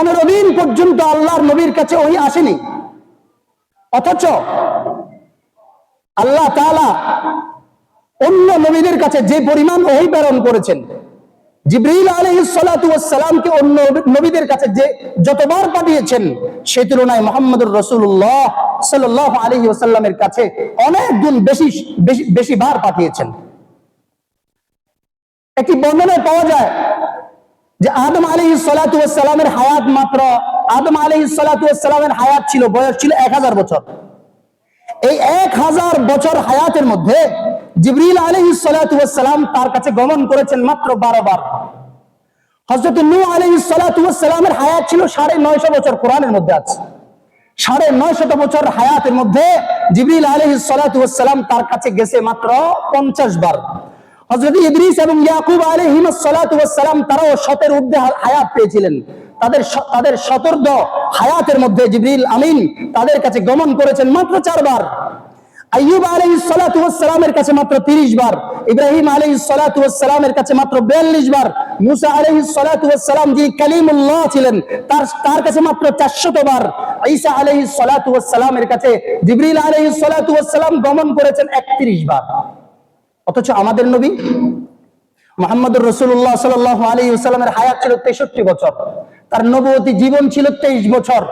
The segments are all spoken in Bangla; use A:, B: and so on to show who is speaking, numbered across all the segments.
A: পনেরো দিন পর্যন্ত আল্লাহর নবীর কাছে ওই আসেনি। অথচ আল্লাহ তাআলা অন্য নবীদের কাছে যে পরিমাণ ওহি প্রেরণ করেছেন জিব্রিল আলহিসালামকে অন্য নবীদের কাছে যে যতবার পাঠিয়েছেন, সে তুলনায় মোহাম্মদুর রসুল্লাহ সাল্লাহ আলহি ওসাল্লামের কাছে অনেক গুণ বেশি বেশি বেশি বার পাঠিয়েছেন। একটি বর্ণনায় পাওয়া যায় যে আদম আলী সালাতামের হায়াত মাত্র, আদম আলী সালাতামের হায়াত ছিল, বয়স ছিল এক হাজার বছর। এই এক হাজার বছর হায়াতের মধ্যে জিবরিল আলী সালাতাম তার কাছে গমন করেছেন মাত্র বারো বার। হজরত নু আলী সালাতামের হায়াত ছিল সাড়ে নয়শো বছর কোরআনের মধ্যে আছে। সাড়ে নয়শত বছর হায়াতের মধ্যে জিবরিল আলী সালাতাম তার কাছে গেছে মাত্র পঞ্চাশ বার। হজরত ইদ্রিস এবং ইয়াকুব আলহিম সালাম তারাও শতের ঊর্ধ্বে হায়াত পেয়েছিলেন। তাদের তাদের শতর্ধ হায়াতের মধ্যে জিবরিল আমিন তাদের কাছে গমন করেছেন মাত্র চারবার। আইয়ুব আলহ সালামের কাছে মাত্র তিরিশ বার। ইব্রাহিম আলহ সালামের কাছে মাত্র বিয়াল্লিশ বার। মুসা আলহ সালাম যিনি কালিমুল্লাহ ছিলেন, তার তার কাছে মাত্র চারশত বার। ঈসা আলহ সালামের কাছে জিবরিল আলহ সালাম গমন করেছেন একত্রিশ বার। অথচ আমাদের নবী মোহাম্মদুর রসুল্লাহ সাল আলী সাল্লামের হায়াত ছিল তেষট্টি বছর। তার নবতী জীবন ছিল তেইশ বছর।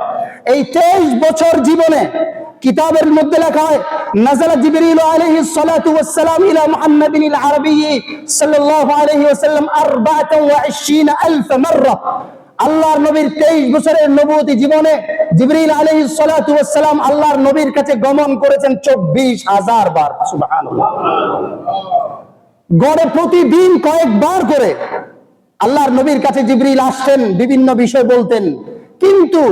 A: এই তেইশ বছর জীবনে কিতাবের মধ্যে লেখা হয় নাজালা জিবরিল সালাতু ওয়াসসালাম ইলা মুহাম্মাদিন আল আরবি সাল্লাল্লাহু আলাইহি ওয়াসাল্লাম 24 আলফ মাররা। আল্লাহর নবীর 23 বছরের নবুয়তি জীবনে জিবরিল সালাতু ওয়াসসালাম আল্লাহর নবীর কাছে গমন করেছেন 24000 বার। গড়ে প্রতিদিন কয়েকবার করে আল্লাহর নবীর কাছে জিবরিল আসতেন বিভিন্ন বিষয় বলতেন। কিন্তু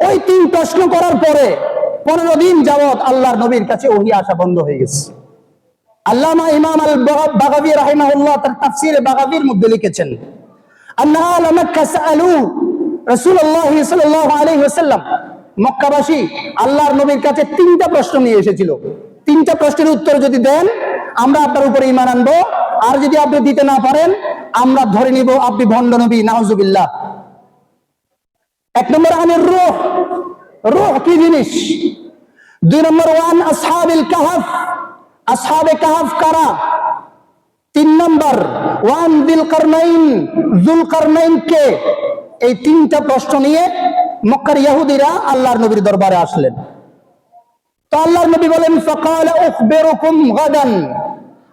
A: ওই তিন প্রশ্ন করার পরে পনেরো দিন যাবৎ আল্লাহর নবীর কাছে ওহি আসা বন্ধ হয়ে গেছে। আল্লামা ইমাম আল বাগাবি রাহিমাহুল্লাহ তার তাফসিরে বাগাবির মধ্যে লিখেছেন সাআলু রাসূলুল্লাহ সাল্লাল্লাহু আলাইহি ওয়াসাল্লাম। মক্কাবাসী, আল্লাহর নবীর কাছে তিনটা প্রশ্ন নিয়ে এসেছিল। তিনটা প্রশ্নের উত্তর যদি দেন, আমরা আপনার উপরে ঈমান আনব। আর যদি আপনি দিতে না পারেন, আমরা ধরে নিব আপনি ভণ্ড নবী, নাউজুবিল্লাহ। এক নম্বর আনের রুহ। রুহ কি জিনিস? দুই নম্বর ওয়ান, আসহাবিল কাহাফ। আসহাবে কাহাফ কারা? তিন নম্বর ওয়ান দিল কারনাইন জুল কারনাইন কে? এই তিনটা প্রশ্ন নিয়ে মক্কার ইহুদিরা আল্লাহর নবীর দরবারে আসলেন। তো আল্লাহর নবী বলেন, ফাকাল উখবিরুকুম গাদান।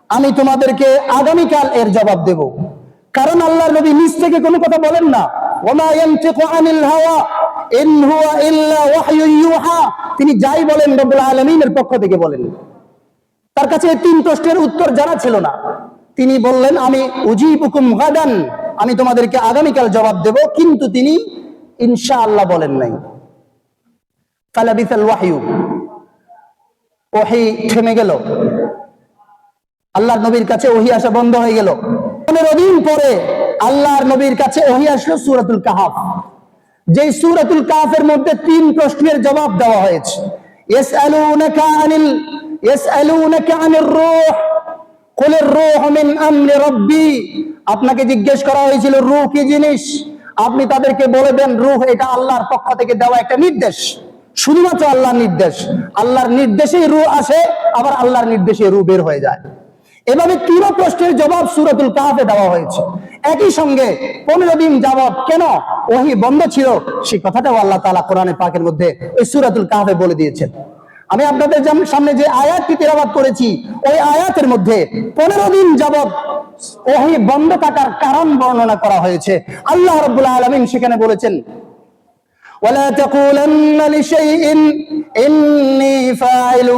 A: আমি তোমাদেরকে আগামীকাল এর জবাব দেব। কারণ আল্লাহর নবী নিজ থেকে কোনো কথা বলেন না। ওমা ইয়ানতিকু আনিল হাওয়া, ইন হুয়া ইল্লা ওয়াহয়ু ইউহা। তিনি যাই বলেন রব্বুল আলামিনের পক্ষ থেকে বলেন। তার কাছে এই তিন প্রশ্নের উত্তর জানা ছিল না। তিনি বললেন, আমি উজিবুকুম গাদান, আমি তোমাদেরকে আগামীকাল জবাব দেব। কিন্তু তিনি ইনশাআল্লাহ বলেন নাই। ফালাবিসাল ওয়াহয়ু। ওহি থেমে গেল। আল্লাহর নবীর কাছে ওহি আসা বন্ধ হয়ে গেল। পনেরো দিন পরে আল্লাহর নবীর কাছে ওহি আসলো সুরাতুল কাহাফ। যেই সুরাতুল কাহাফের মধ্যে তিন প্রশ্নের জবাব দেওয়া হয়েছে। ইয়াসআলুনাকা আনিল, ইয়াসআলুনাকা আনির রূহ। আপনাকে জিজ্ঞেস করা হয়েছিল, রূহ কি জিনিস? আপনি তাদেরকে বলে দেন, রূহ এটা আল্লাহর পক্ষ থেকে দেওয়া একটা নির্দেশ। শুধুমাত্র আল্লাহর নির্দেশ। আল্লাহর নির্দেশেই রু আসে, আবার আল্লাহর নির্দেশে রু বের হয়ে যায়। এভাবে তিন প্রশ্নের জবাব সুরতুল কাহাফে দেওয়া হয়েছে। একই সঙ্গে পনেরো দিন যাবৎ কেন ওহি বন্ধ ছিল? সেই কথাটাও আল্লাহ তালা কোরআনে পাকের মধ্যে ওই সুরাতুল কাহাফে বলে দিয়েছেন। আমি আপনাদের যেমন সামনে যে আয়াতটি তেলাবাদ করেছি ওই আয়াতের মধ্যে পনেরো দিন যাবৎ ওহি বন্ধ থাকার কারণ বর্ণনা করা হয়েছে আল্লাহ রব্বুল্লাহ আলমিন সেখানে বলেছেন ولا تقولن لشيء إني فاعل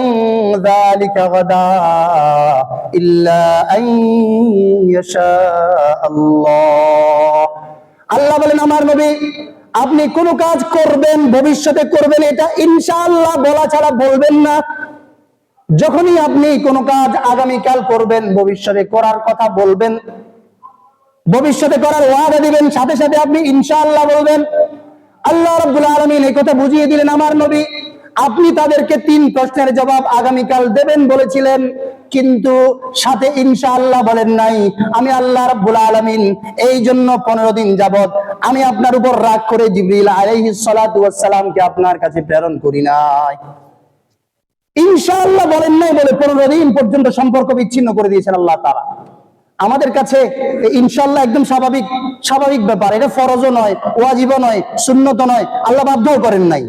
A: ذلك غدا إلا أن يشاء الله আল্লাহ বলেন আমার নবী আপনি কোন কাজ করবেন, ভবিষ্যতে করবেন, এটা ইনশাআল্লাহ বলা ছাড়া বলবেন না। যখনই আপনি কোন কাজ আগামীকাল করবেন, ভবিষ্যতে করার কথা বলবেন, ভবিষ্যতে করার ওয়াদা দিবেন, সাথে সাথে আপনি ইনশাআল্লাহ বলবেন, আল্লাহ রাব্বুল আলামিন এই কথা বুঝিয়ে দিলেন আমার নবী। আপনি তাদেরকে তিন প্রশ্নের জবাব আগামীকাল দেবেন বলেছিলেন, কিন্তু সাথে ইনশাআল্লাহ বলেন নাই। আমি আল্লাহ রাব্বুল আলামিন এই জন্য পনেরো দিন যাবত আমি আপনার উপর রাগ করে জিবরিল আলাইহিস সালাতু সালামকে আপনার কাছে প্রেরণ করি নাই। ইনশাআল্লাহ বলেন নাই বলে পনেরো দিন পর্যন্ত সম্পর্ক বিচ্ছিন্ন করে দিয়েছেন আল্লাহ তারা আমাদের কাছে ইনশাল্লাহ একদম স্বাভাবিক স্বাভাবিক ব্যাপার। এটা ফরজও নয়, ওয়াজিবও নয় শূন্যত নয়। আল্লাহ বাধ্যও করেন নাই।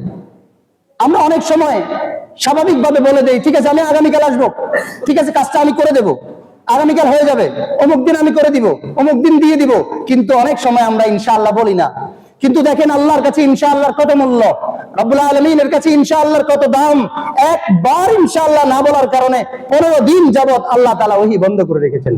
A: আমরা অনেক সময় স্বাভাবিকভাবে বলে দেই, ঠিক আছে, আমি আগামীকাল আসব। ঠিক আছে, কাজটা আমি করে দেব। আগামীকাল হয়ে যাবে। অমুক দিন আমি করে দিব, অমুক দিন দিয়ে দিব। কিন্তু অনেক সময় আমরা ইনশাআল্লাহ বলি না। কিন্তু দেখেন আল্লাহর কাছে ইনশাআল্লাহর কত মূল্য। রব্বুল আলমিনের কাছে ইনশাআল্লাহর কত দাম। একবার ইনশাআল্লাহ না বলার কারণে পনেরো দিন যাবত আল্লাহ তালা ওহি বন্ধ করে রেখেছেন।